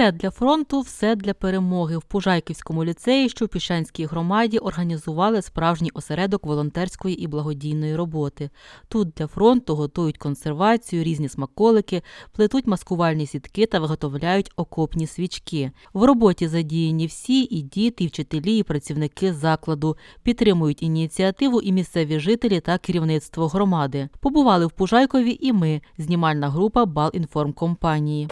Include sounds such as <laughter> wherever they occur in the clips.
Все для фронту, все для перемоги. В Пужайківському ліцеї, що в Піщанській громаді, організували справжній осередок волонтерської і благодійної роботи. Тут для фронту готують консервацію, різні смаколики, плетуть маскувальні сітки та виготовляють окопні свічки. В роботі задіяні всі і діти, і вчителі, і працівники закладу. Підтримують ініціативу і місцеві жителі та керівництво громади. Побували в Пужайкові і ми, знімальна група Балінформкомпанії.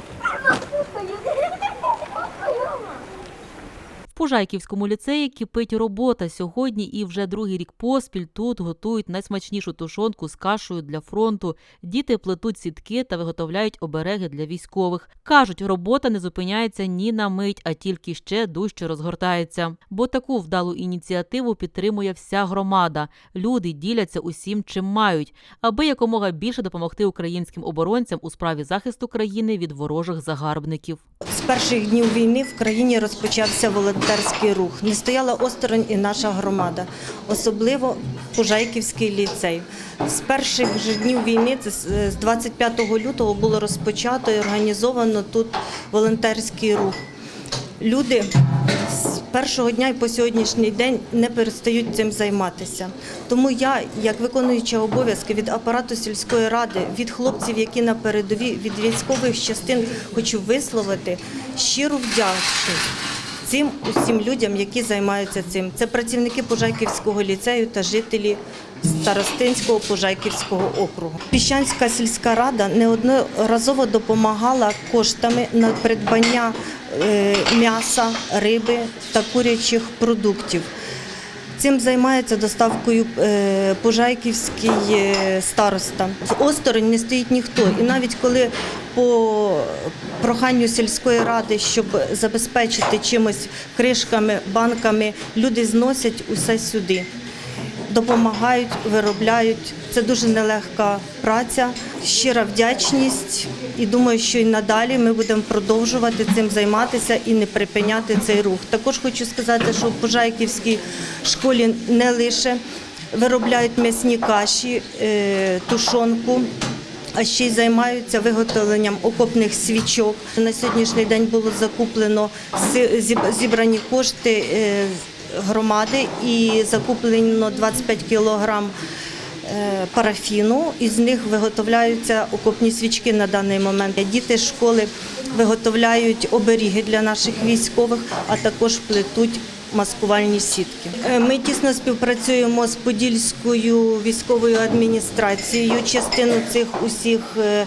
Пужайківському ліцеї кипить робота сьогодні і вже другий рік поспіль тут готують найсмачнішу тушонку з кашею для фронту. Діти плетуть сітки та виготовляють обереги для військових. Кажуть, робота не зупиняється ні на мить, а тільки ще дужче розгортається. Бо таку вдалу ініціативу підтримує вся громада. Люди діляться усім, чим мають, аби якомога більше допомогти українським оборонцям у справі захисту країни від ворожих загарбників. З перших днів війни в країні розпочався волонтерський рух. Не стояла осторонь і наша громада, особливо Пужайківський ліцей. З перших же днів війни, це з 25 лютого, було розпочато і організовано тут волонтерський рух. Люди з першого дня і по сьогоднішній день не перестають цим займатися. Тому я, як виконуюча обов'язки від апарату сільської ради, від хлопців, які на передовій, від військових частин, хочу висловити щиру вдячність цим усім людям, які займаються цим. Це працівники Пожайківського ліцею та жителі Старостинського Пожайківського округу. Піщанська сільська рада неодноразово допомагала коштами на придбання е, м'яса, риби та курячих продуктів. Цим займається доставкою е, Пожайківський е, староста. З осторонь не стоїть ніхто. І навіть коли по проханню сільської ради, щоб забезпечити чимось кришками, банками, люди зносять усе сюди. Допомагають, виробляють. Це дуже нелегка праця, щира вдячність. І думаю, що і надалі ми будемо продовжувати цим займатися і не припиняти цей рух. Також хочу сказати, що в Пожайківській школі не лише виробляють м'ясні каші, е, тушонку. А ще й займаються виготовленням окопних свічок. На сьогоднішній день було закуплено зібрані кошти е, громади і закуплено 25 кілограм е, парафіну. Із них виготовляються окопні свічки на даний момент. Діти з школи виготовляють оберіги для наших військових, а також плетуть маскувальні сітки. Е, Ми тісно співпрацюємо з Подільською військовою адміністрацією. Частину цих усіх е,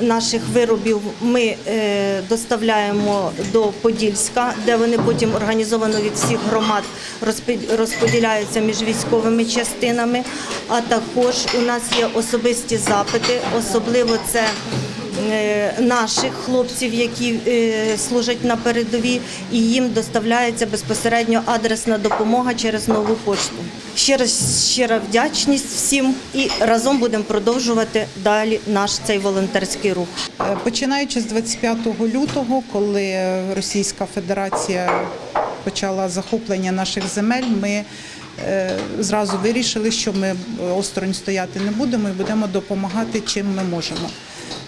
наших виробів ми е, доставляємо до Подільська, де вони потім організовано від всіх громад розподіляються між військовими частинами. А також у нас є особисті запити, особливо це наших хлопців, які е, служать на передовій, і їм доставляється безпосередньо адресна допомога через нову пошту. Ще раз щира вдячність всім і разом будемо продовжувати далі наш цей волонтерський рух. Е, Починаючи з 25 лютого, коли Російська Федерація почала захоплення наших земель, ми е, зразу вирішили, що ми осторонь стояти не будемо і будемо допомагати, чим ми можемо.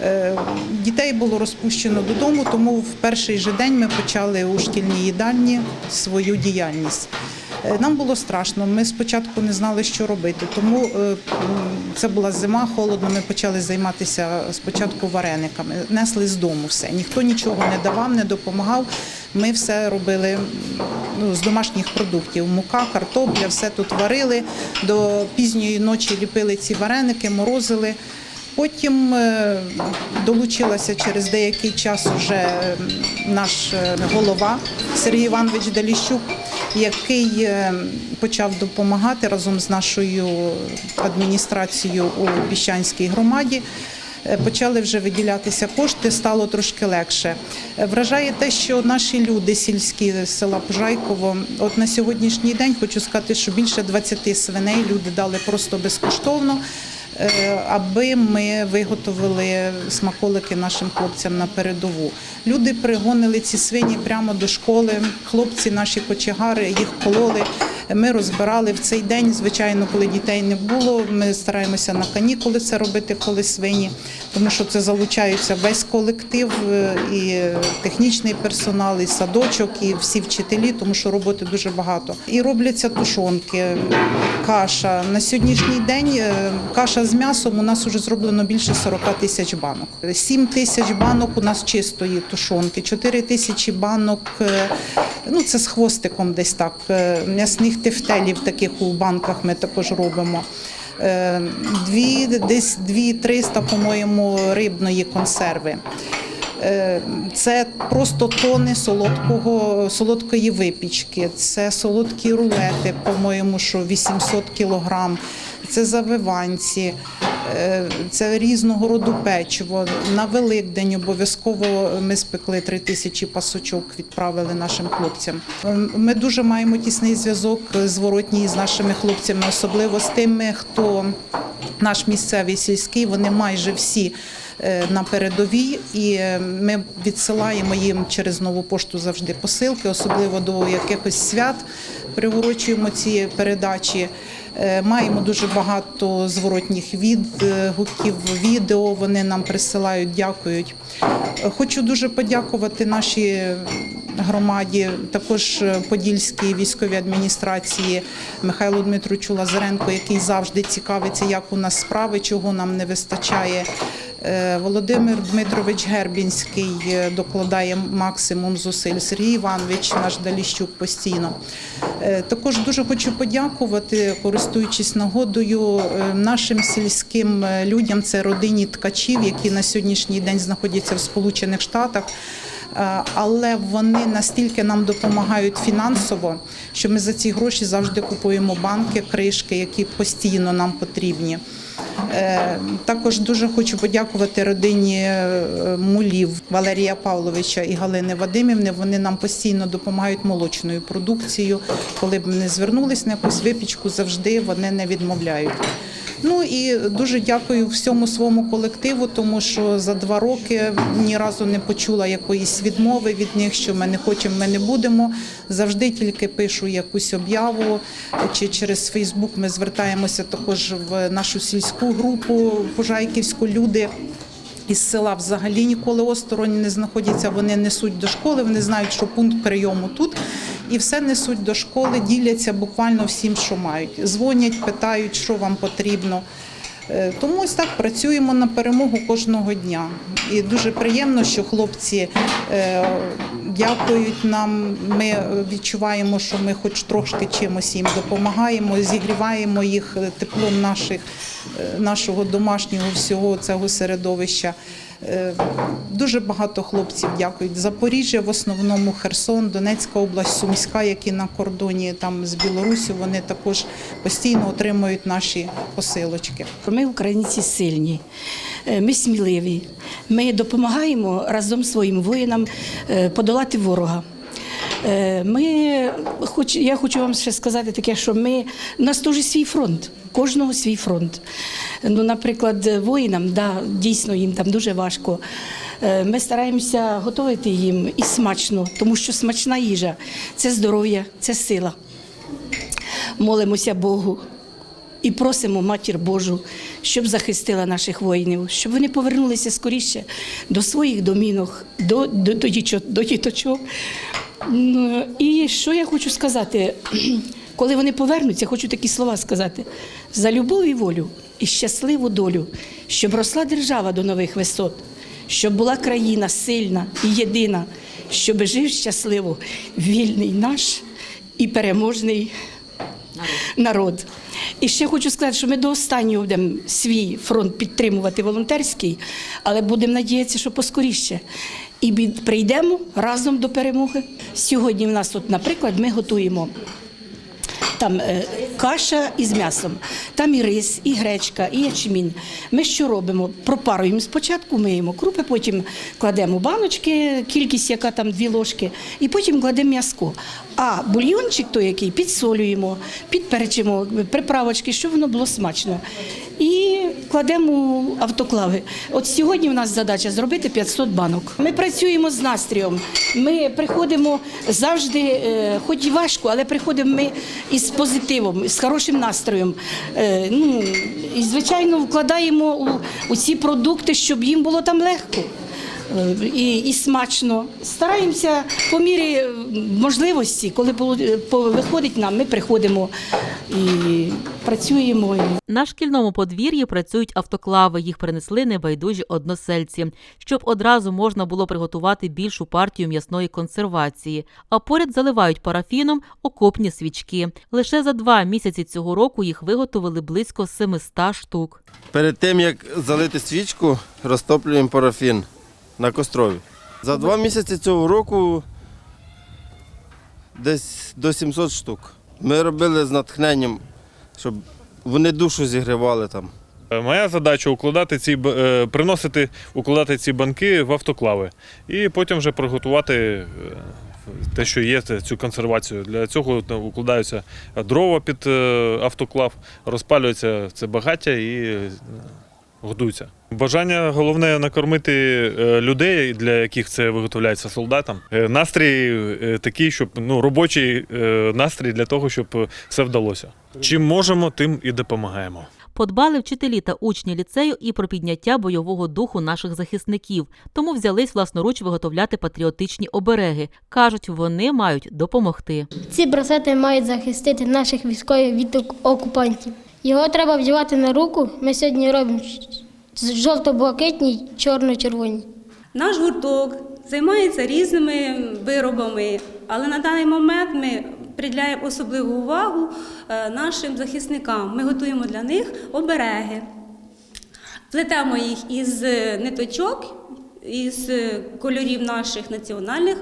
Е, Дітей було розпущено додому, тому в перший же день ми почали у шкільній їдальні свою діяльність. Е, Нам було страшно. Ми спочатку не знали, що робити. Тому е, це була зима, холодно. Ми почали займатися спочатку варениками. Несли з дому все. Ніхто нічого не давав, не допомагав. Ми все робили ну, з домашніх продуктів. Мука, картопля, все тут варили. До пізньої ночі ліпили ці вареники, морозили. Потім е, долучилася через деякий час вже е, наш е, голова Сергій Іванович Даліщук, який почав допомагати разом з нашою адміністрацією у Піщанській громаді. Почали вже виділятися кошти, стало трошки легше. Вражає те, що наші люди сільські села Пожайково, от на сьогоднішній день хочу сказати, що більше 20 свиней люди дали просто безкоштовно. Е, Аби ми виготовили смаколики нашим хлопцям на передову. Люди пригонили ці свині прямо до школи. Хлопці, наші кочегари, їх кололи. Ми розбирали в цей день. Звичайно, коли дітей не було. Ми стараємося на канікули це робити, коли свині, тому що це залучається весь колектив, е, і технічний персонал, і садочок, і всі вчителі, тому що роботи дуже багато. І робляться тушонки, каша. На сьогоднішній день е, каша з м'ясом у нас вже зроблено більше 40 тисяч банок. 7 тисяч банок у нас чистої тушонки, 4 тисячі банок, е, ну це з хвостиком десь так. е, М'ясних тефтелів таких у банках ми також робимо. Е, Дві, десь 2-300, по-моєму, рибної консерви. Е, Це просто тони солодкого, солодкої випічки, це солодкі рулети, по-моєму, що 800 кілограм, це завиванці, це різного роду печиво. На Великдень обов'язково ми спекли 3 тисячі пасочок, відправили нашим хлопцям. Е, Ми дуже маємо тісний зв'язок зворотній з нашими хлопцями, особливо з тими, хто наш місцевий сільський, вони майже всі е, на передовій, і е, ми відсилаємо їм через нову пошту завжди посилки, особливо до якихось свят. Приурочуємо ці передачі. Е, Маємо дуже багато зворотніх відгуків, відео. Вони нам присилають, дякують. Е, Хочу дуже подякувати нашій громаді, також Подільській військовій адміністрації Михайлу Дмитричу Лазаренко, який завжди цікавиться, як у нас справи, чого нам не вистачає. Е, Володимир Дмитрович Гербінський е, докладає максимум зусиль. Сергій Іванович, наш Даліщук постійно. Е, Також дуже хочу подякувати, користуючись нагодою, нашим сільським людям. Це родині ткачів, які на сьогоднішній день знаходяться в Сполучених Штатах. Але вони настільки нам допомагають фінансово, що ми за ці гроші завжди купуємо банки, кришки, які постійно нам потрібні. Е, Також дуже хочу подякувати родині е, мулів Валерія Павловича і Галини Вадимівни. Вони нам постійно допомагають молочною продукцією. Коли б не звернулись на якусь випічку, завжди вони не відмовляють. Ну і дуже дякую всьому своєму колективу, тому що за два роки ні разу не почула якоїсь відмови від них, що ми не хочемо, ми не будемо. Завжди тільки пишу якусь об'яву чи через Фейсбук ми звертаємося також в нашу сільську групу Пожайківську. Люди із села взагалі ніколи осторонь не знаходяться. Вони несуть до школи, вони знають, що пункт прийому тут. І все несуть до школи, діляться буквально всім, що мають. Дзвонять, питають, що вам потрібно. Е, Тому ось так працюємо на перемогу кожного дня. І дуже приємно, що хлопці е, дякують нам. Ми відчуваємо, що ми хоч трошки чимось їм допомагаємо, зігріваємо їх теплом наших, е, нашого домашнього всього цього середовища. Е, Дуже багато хлопців дякують. Запоріжжя, в основному Херсон, Донецька область, Сумська, які на кордоні там з Білорусі, вони також постійно отримують наші посилочки. Ми українці сильні, е, ми сміливі. Ми допомагаємо разом своїм воїнам е, подолати ворога. Ми, хоч, я хочу вам ще сказати таке, що ми, у нас теж свій фронт, кожного свій фронт. Ну, наприклад, воїнам, да, дійсно їм там дуже важко. Е, Ми стараємося готувати їм і смачно, тому що смачна їжа це здоров'я, це сила. Молимося Богу і просимо Матір Божу, щоб захистила наших воїнів, щоб вони повернулися скоріше до своїх домінок, до, до, до, до діточок. Ну, І що я хочу сказати? <clears throat> Коли вони повернуться, хочу такі слова сказати: за любов і волю і щасливу долю, щоб росла держава до нових висот, щоб була країна сильна і єдина, щоб жив щасливо вільний наш і переможний народ. І ще хочу сказати, що ми до останнього будемо свій фронт підтримувати волонтерський, але будемо надіятися, що поскоріше. І прийдемо разом до перемоги. Сьогодні в нас, от, наприклад, ми готуємо там е, каша із м'ясом, там і рис, і гречка, і ячмінь. Ми що робимо? Пропаруємо спочатку, миємо крупи, потім кладемо баночки, кількість, яка там дві ложки, і потім кладемо м'язко. А бульйончик той, який підсолюємо, підперчимо приправочки, щоб воно було смачно. І кладемо автоклави. От сьогодні в нас задача зробити 500 банок. Ми працюємо з настрієм. Ми приходимо завжди, е, хоч і важко, але приходимо ми із позитивом, з хорошим настроєм. Е, Ну, і, звичайно, вкладаємо у, ці продукти, щоб їм було там легко. Е, І, і смачно. Стараємося по мірі е, можливості, коли по- виходить нам, ми приходимо і працюємо. На шкільному подвір'ї працюють автоклави. Їх принесли небайдужі односельці, щоб одразу можна було приготувати більшу партію м'ясної консервації. А поряд заливають парафіном окопні свічки. Лише за два місяці цього року їх виготовили близько 700 штук. Перед тим як залити свічку, розтоплюємо парафін на кострові. За два місяці цього року десь до 700 штук. Ми робили з натхненням, щоб вони душу зігрівали там. Е, Моя задача укладати ці е, приносити, укладати ці банки в автоклави і потім вже приготувати е, те, що є, цю консервацію. Для цього укладаються дрова під автоклав, розпалюється це багаття і годуються. Бажання головне накормити е, людей, для яких це виготовляється солдатам. Е, Настрій е, такий, щоб ну робочий настрій для того, щоб все вдалося. Чим можемо, тим і допомагаємо. Подбали вчителі та учні ліцею і про підняття бойового духу наших захисників, тому взялись власноруч виготовляти патріотичні обереги. кажуть, вони мають допомогти. Ці браслети мають захистити наших військових від окупантів. Його треба вдівати на руку. Ми сьогодні робимо жовто-блакитні, чорно-червоні. Наш гурток займається різними виробами, але на даний момент ми приділяємо особливу увагу е, нашим захисникам. Ми готуємо для них обереги, плетемо їх із ниточок, із е, кольорів наших національних,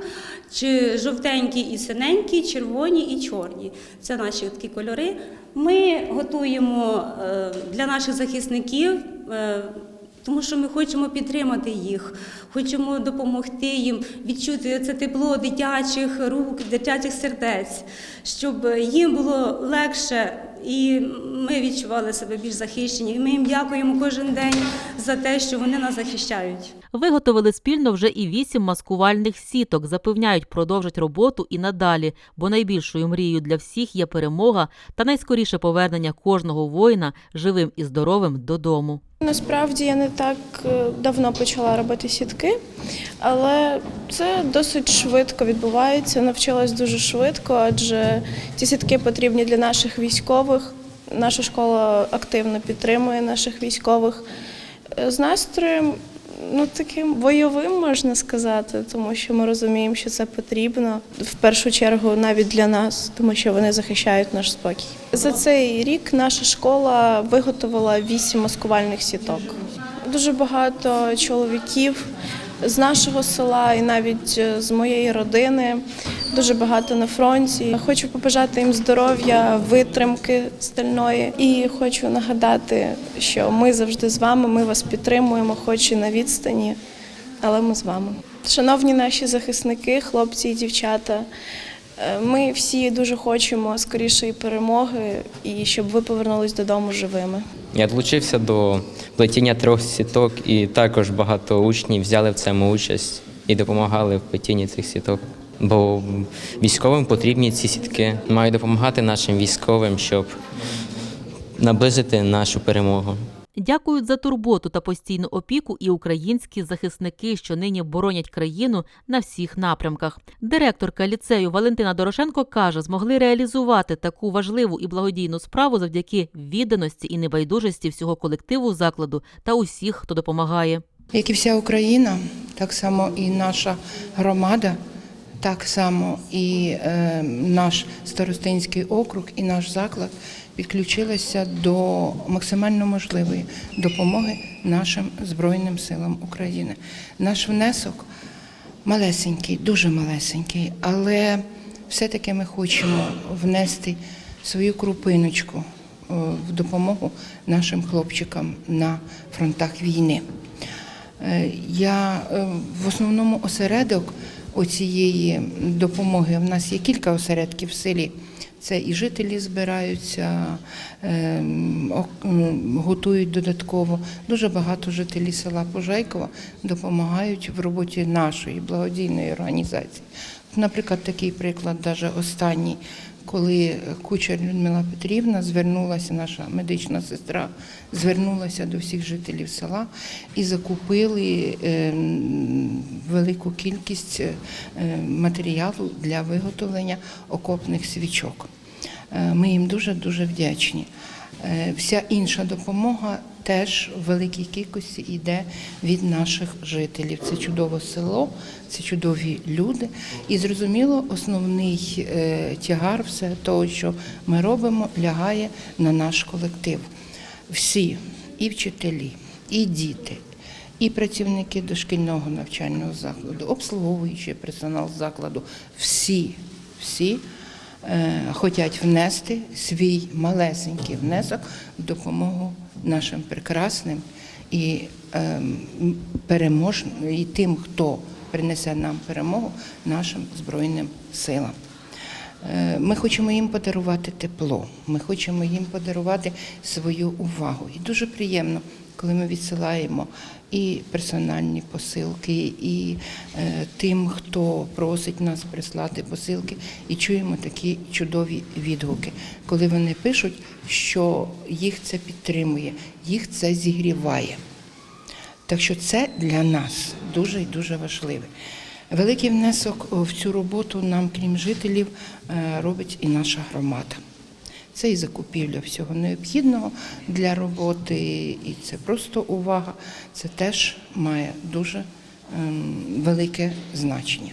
чи жовтенькі і синенькі, червоні і чорні. Це наші такі кольори. Ми готуємо е, для наших захисників. е, тому що ми хочемо підтримати їх, хочемо допомогти їм відчути це тепло дитячих рук, дитячих сердець, щоб їм було легше і ми відчували себе більш захищені. І ми їм дякуємо кожен день за те, що вони нас захищають. Виготовили спільно вже і вісім маскувальних сіток. Запевняють, продовжать роботу і надалі, бо найбільшою мрією для всіх є перемога та найскоріше повернення кожного воїна живим і здоровим додому. Насправді я не так е, давно почала робити сітки, але це досить швидко відбувається. Навчилась дуже швидко, адже ці сітки потрібні для наших військових. Наша школа активно підтримує наших військових Е, з настроєм. Ну, таким бойовим можна сказати, тому що ми розуміємо, що це потрібно в першу чергу навіть для нас, тому що вони захищають наш спокій. За цей рік наша школа виготовила вісім маскувальних сіток. Дуже багато чоловіків з нашого села і навіть е, з моєї родини, дуже багато на фронті. Хочу побажати їм здоров'я, витримки стальної і хочу нагадати, що ми завжди з вами, ми вас підтримуємо, хоч і на відстані, але ми з вами. Шановні наші захисники, хлопці і дівчата. е, Ми всі дуже хочемо скорішої перемоги і щоб ви повернулись додому живими. Я долучився до плетіння трьох сіток, і також багато учнів взяли в цьому участь і допомагали в плетінні цих сіток. Бо військовим потрібні ці сітки, мають допомагати нашим військовим, щоб наблизити нашу перемогу. Дякують за турботу та постійну опіку і українські захисники, що нині боронять країну на всіх напрямках. Директорка ліцею Валентина Дорошенко каже, змогли реалізувати таку важливу і благодійну справу завдяки відданості і небайдужості всього колективу закладу та усіх, хто допомагає. Як і вся Україна, так само і наша громада, так само і е, наш старостинський округ, і наш заклад підключилися до максимально можливої допомоги нашим Збройним силам України. Наш внесок малесенький, дуже малесенький, але все-таки ми хочемо внести свою крупиночку е, в допомогу нашим хлопчикам на фронтах війни. Е, Я в основному осередок оцієї допомоги. В нас є кілька осередків в селі. Це і жителі збираються, ем, готують додатково. Дуже багато жителів села Пожайкова допомагають в роботі нашої благодійної організації. Наприклад, такий приклад, навіть останній коли кучер Людмила Петрівна звернулася, наша медична сестра звернулася до всіх жителів села і закупили е, велику кількість е, матеріалу для виготовлення окопних свічок. Е, Ми їм дуже дуже вдячні. Е, Вся інша допомога теж в великій кількості йде від наших жителів. Це чудове село, це чудові люди. І зрозуміло, основний е, тягар все того, що ми робимо, лягає на наш колектив. Всі, і вчителі, і діти, і працівники дошкільного навчального закладу, обслуговуючий персонал закладу, всі, всі хочуть внести свій малесенький внесок в допомогу нашим прекрасним і ем, переможним, і тим, хто принесе нам перемогу, нашим Збройним силам. Е, Ми хочемо їм подарувати тепло, ми хочемо їм подарувати свою увагу. І дуже приємно, коли ми відсилаємо і персональні посилки, і е, тим, хто просить нас прислати посилки, і чуємо такі чудові відгуки, коли вони пишуть, що їх це підтримує, їх це зігріває. Так що це для нас дуже і дуже важливе. Великий внесок в цю роботу нам, крім жителів, е, робить і наша громада. Це і закупівля всього необхідного для роботи, і це просто увага. Це теж має дуже ем, велике значення.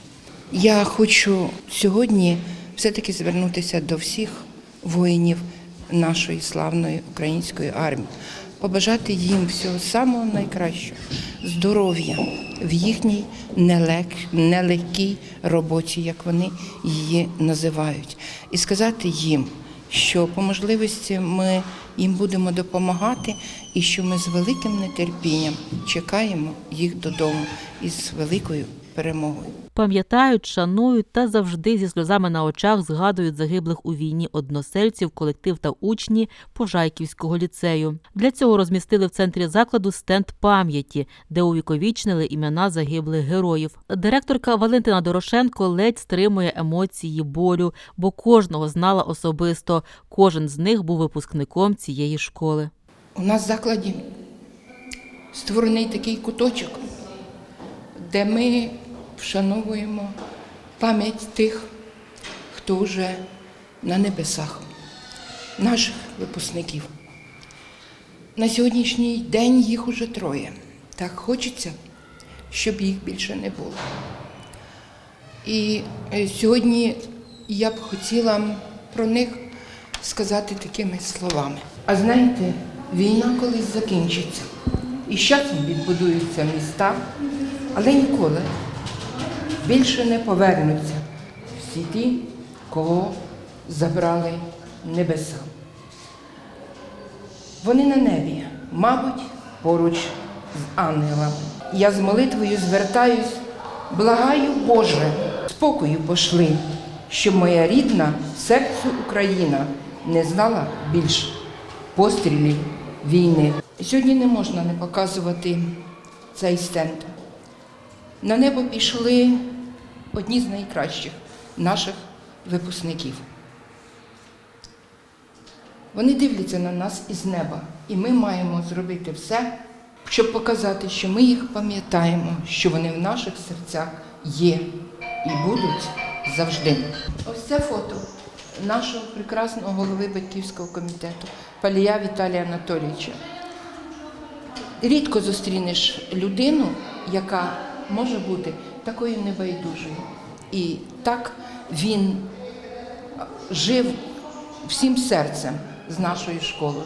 Я хочу сьогодні все-таки звернутися до всіх воїнів нашої славної української армії, побажати їм всього самого найкращого, здоров'я в їхній нелег- нелегкій роботі, як вони її називають, і сказати їм, що по можливості ми їм будемо допомагати, і що ми з великим нетерпінням чекаємо їх додому із великою перемогою. Пам'ятають, шанують та завжди зі сльозами на очах згадують загиблих у війні односельців, колектив та учні Пожайківського ліцею. Для цього розмістили в центрі закладу стенд пам'яті, де увіковічнили імена загиблих героїв. Директорка Валентина Дорошенко ледь стримує емоції болю, бо кожного знала особисто. Кожен з них був випускником цієї школи. У нас в закладі створений такий куточок, де ми вшановуємо пам'ять тих, хто вже на небесах, наших випускників. На сьогоднішній день їх уже троє. Так хочеться, щоб їх більше не було. І е, сьогодні я б хотіла про них сказати такими словами. А знаєте, війна колись закінчиться. І з часом відбудуються міста, але ніколи більше не повернуться всі ті, кого забрали небеса. Вони на небі, мабуть, поруч з ангелами. Я з молитвою звертаюсь, благаю Боже, спокою пошли, щоб моя рідна серцю Україна не знала більш пострілів війни. Сьогодні не можна не показувати цей стенд. На небо пішли одні з найкращих наших випускників. Вони дивляться на нас із неба, і ми маємо зробити все, щоб показати, що ми їх пам'ятаємо, що вони в наших серцях є і будуть завжди. Ось це фото нашого прекрасного голови батьківського комітету Палія Віталія Анатолійовича. Рідко зустрінеш людину, яка може бути такою небайдужою. І так він жив всім серцем з нашою школою.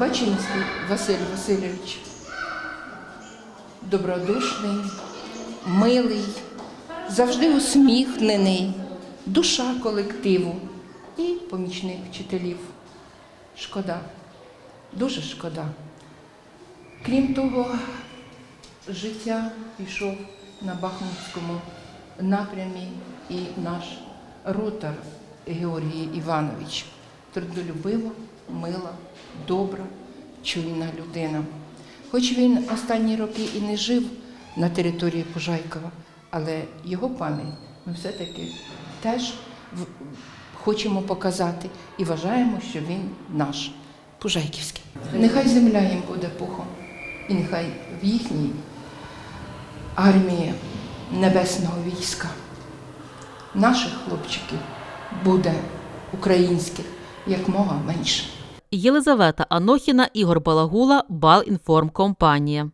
Бачинський Василь Васильович, добродушний, милий, завжди усміхнений, душа колективу і помічник вчителів. Шкода, дуже шкода. Крім того, життя пішов на Бахмутському напрямі і наш ротар Георгій Іванович. Трудолюбива, мила, добра, чуйна людина. Хоч він останні роки і не жив на території Пожайкова, але його пам'ять ми все-таки теж хочемо показати і вважаємо, що він наш, Пужайківський. Нехай земля їм буде пухом, і нехай в їхній армії небесного війська наших хлопчиків буде українських якмога менше. Єлизавета Анохіна, Ігор Балагула, Балінформкомпанія.